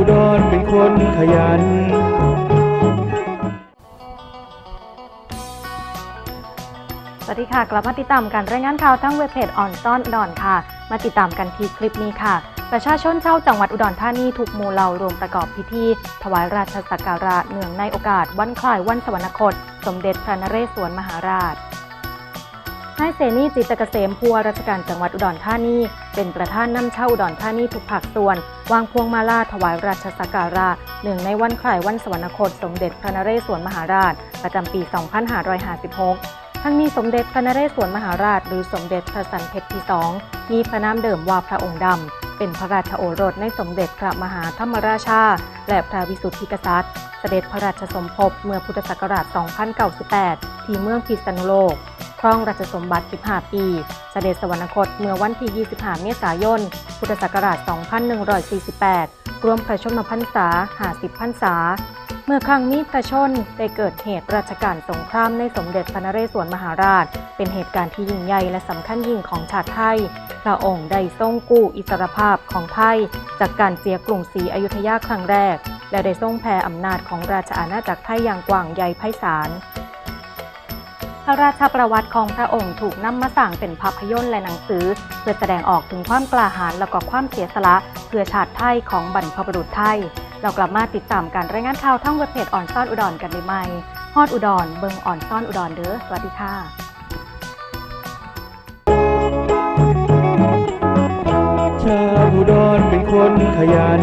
คนขยัน สวัสดีค่ะ กลับมาติดตามการรายงานข่าวทั้งเว็บเพจออนซ่อนดอุดรค่ะ มาติดตามกันที่คลิปนี้ค่ะ ประชาชนชาวจังหวัดอุดรธานีถูกมูเหล่ารวมประกอบพิธี ถวายราชสักการะเนื่องในโอกาสวันคล้ายวันสวรรคต สมเด็จพระนเรศวรมหาราช นายเสนีจิตเกษมผู้ว่าราชการจังหวัดอุดรธานี เป็นประธานนำเช่าอุดรธานีทุกภาคส่วน วางพวงมาลาถวายราชสักการะเนื่งในวันคล้ายวันสวรรคตสมเด็จพระนเรศวรมหาราช ประจำปี 2556 ทั้งนี้สมเด็จพระนเรศวรมหาราช หรือสมเด็จพระสันเพชรที่สองมีพระนามเดิมว่าพระองค์ดำ เป็นพระราชโอรสในสมเด็จพระมหาธรรมราชา และพระวิสุทธิกษัตริย์ เสด็จพระราชสมภพเมื่อพุทธศักราช 2098 ที่เมืองพิษณุโลก ครองราชสมบัติ 15 ปี เสด็จสวรรคตเมื่อวันที่ 25 เมษายน พุทธศักราช 2148 รวมพระชนมพรรษา 50 พรรษา เมื่อครั้งมีพระชนได้เกิดเหตุราชการสงครามในสมเด็จพระนเรศวรมหาราช เป็นเหตุการณ์ที่ยิ่งใหญ่และสำคัญยิ่งของชาติไทย พระองค์ได้ทรงกู้อิสรภาพของไทย จากการเสียกรุงศรีอยุธยาครั้งแรก และได้ทรงแผ่อำนาจของราชอาณาจักรไทยอย่างกว้างใหญ่ไพศาล ระราชประวัติของพระองค์ถูกนำมาสร้างเป็นภาพยนตร์และหนังสือ เพื่อแสดงออกถึงความกล้าหาญและก็ความเสียสละเพื่อชาติไทยของบรรพบุรุษไทย เรากลับมาติดตามการรายงานข่าวทั้งเว็บเพจอ่อนซ่อนอุดรกันได้ไหมฮอดอุดรเบิงอ่อนซ่อนอุดรเด้อสวัสดีค่ะชาวอุดรเป็นคนขยัน